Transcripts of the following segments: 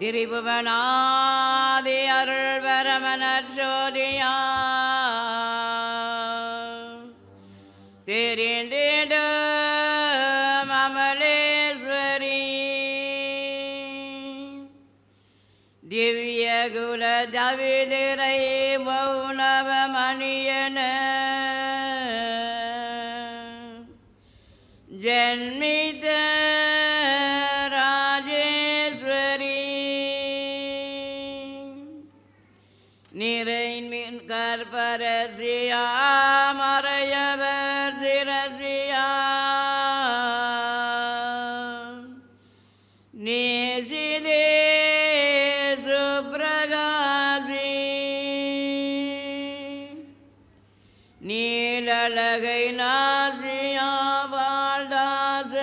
திரிபுவனாதி அருள் வரமனர் ஜோதியா. தெரிந்திடு மமலேஸ்வரி. திவ்ய குல தவிதிரை மௌனவ மணியன ஜன்மித நிறைமின் கற்பரசியா சிரசியா. நேசிதே சுப்ரகாசி நீலழகை நாசியா வாழ்தாசராசியா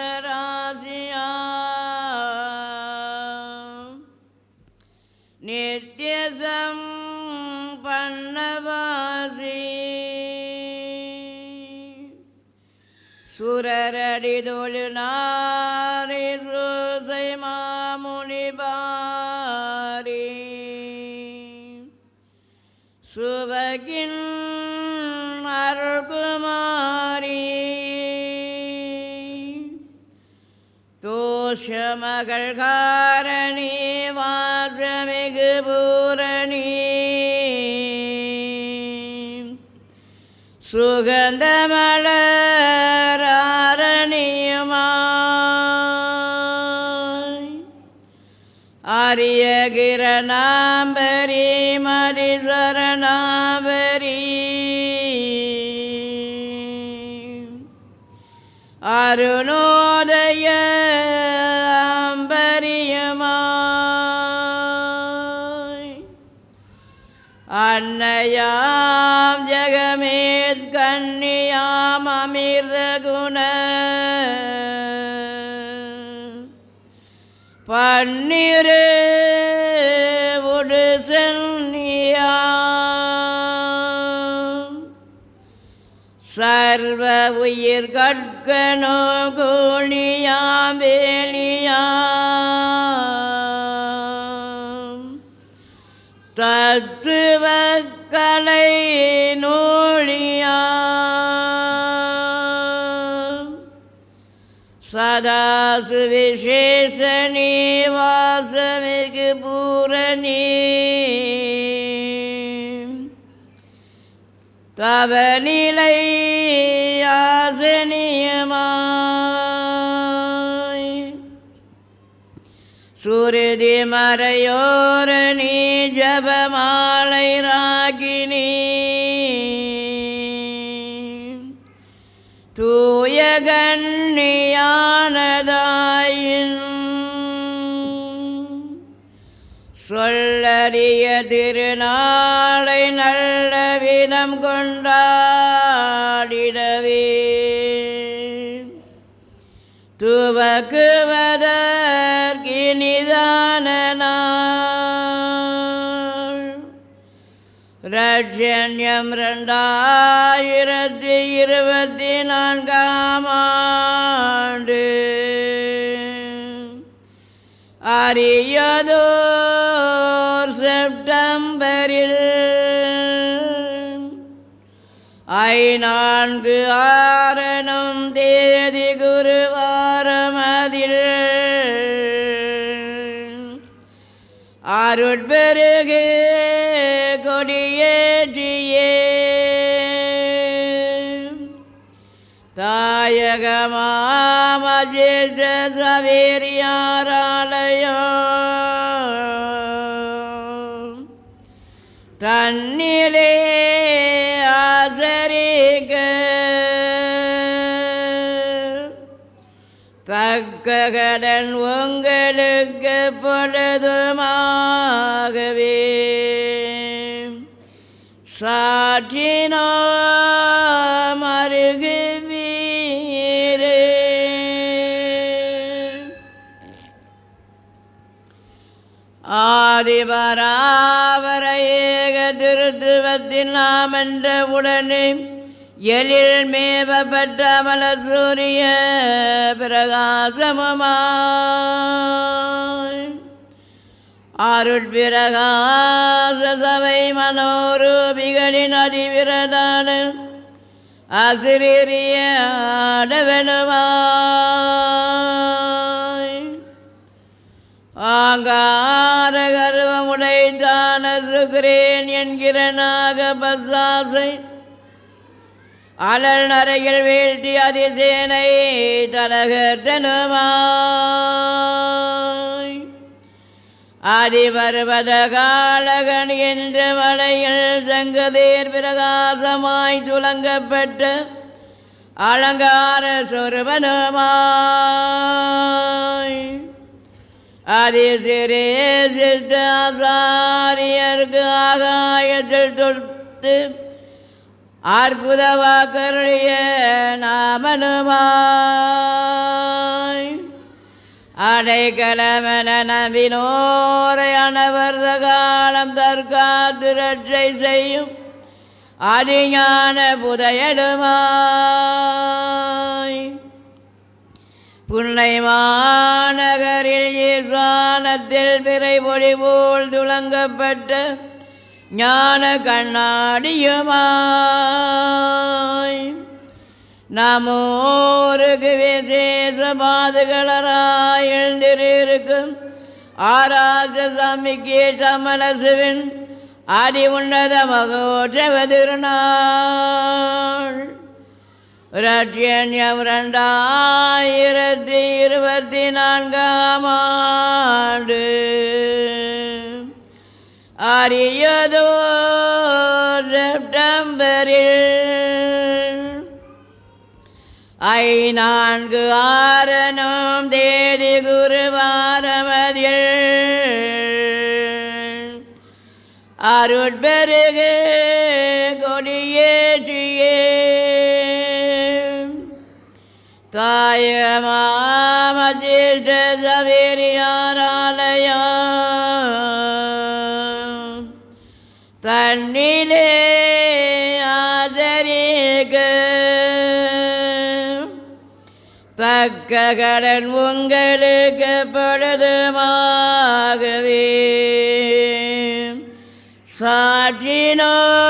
நித்யசம் சுரரடிதொழு நாரி சூசை மாமுனி பாரி. சுபகின் அருள்குமாரி. தோஷமகள் காரணி வாசமிகு பூரணி. சுகந்தமலரணியுமாய் ஆரிய கிரணாம்பரி மதிசரணாபரி அருணோதய அம்பரியமாய் அன்னையாம் ஜெகமேத் கண்ணியாம் அமிர்த குண பன்னிரு உடு சென்னியா சர்வ உயிர் கற்கனோ கோணியாம் வேலியாம் தத்துவ கலை सदा सुविशेषनिवासमिगपूरणी तव निलयासनियमा सुहृदि मरयोरणि जपमालैरागिनी तु மறையோரணி சொல்லறிய திருநாளை நல்ல விதம் கொண்டாடிடவே. துவக்குவதற்கினிதான நாள். ரட்சண்யம் ரெண்டாயிரத்தி அரியதோர் செப்டம்பரில் ஐநான்கு ஆறனும் தேதி குருவாரமதில் அருட்பெருகே கொடியேற்றியே. தாயகமாமஜேஷ சவேரியாராலயோ தன்னிலே ஆசரிக தக்க கடன் உங்களுக்கு பொழுதுமாகவே. சாற்றினோ மருகுவி ஆதிபராவர ஏக திருத்துவத்தின் நாம் உடனே எழில் மேவப்பட்ட மல சூரிய பிரகாசமுமாய். அருட்பிரகாச சபை மனோரூபிகளின் அதிவிரதான அசிரிய ஆடவனுமாய். ஆங்கார கருவமுடைத்தான சுகிறேன் என்கிற நாக பசாசை அலர் நரையில் வீழ்த்தி அதிசேனை தலகட்டனுமாய் ஆதிபர்வத காலகன் என்ற மலையில் சங்கதேர் பிரகாசமாய் துலங்கப்பட்ட அலங்கார சொருபனுமாய். அதிசிரே சிஷ்டாசாரியர்க்கு ஆகாயத்தில் தொடுத்து அற்புத வாக்கருடைய நாமனுமாய் அடைக்கலமென நம்பினோரை அனவர்த காலம் தற்காத்து ரட்சை செய்யும் அதிஞான புதையலுமாய் புன்னை மாநகரில் ஈசானத்தில் பிறை பொடி போல் துளங்கப்பட்ட ஞான கண்ணாடியுமாய். நமோருக்கு விசேஷ பாதுகளராய் எழுந்திருக்கும் ஆராச சாமிக்கு சமலசுவின் அடி உன்னத மகோற்சவ திருநாள். ரட்சியம் ரெண்டாயிரத்தி இருபத்தி நான்காம் ஆண்டு. அரியதோ செப்டம்பரில் ஐ நான்கு ஆறனும் தேதி குருவாரமதில் அருட்பெருகே தாயமாமதிஷ்ட சவேரியாராலயம் தன்னிலே ஆதரிக்க தக்க கடன் உங்களுக்கு பொழுதுமாகவே சாற்றினோ மருகே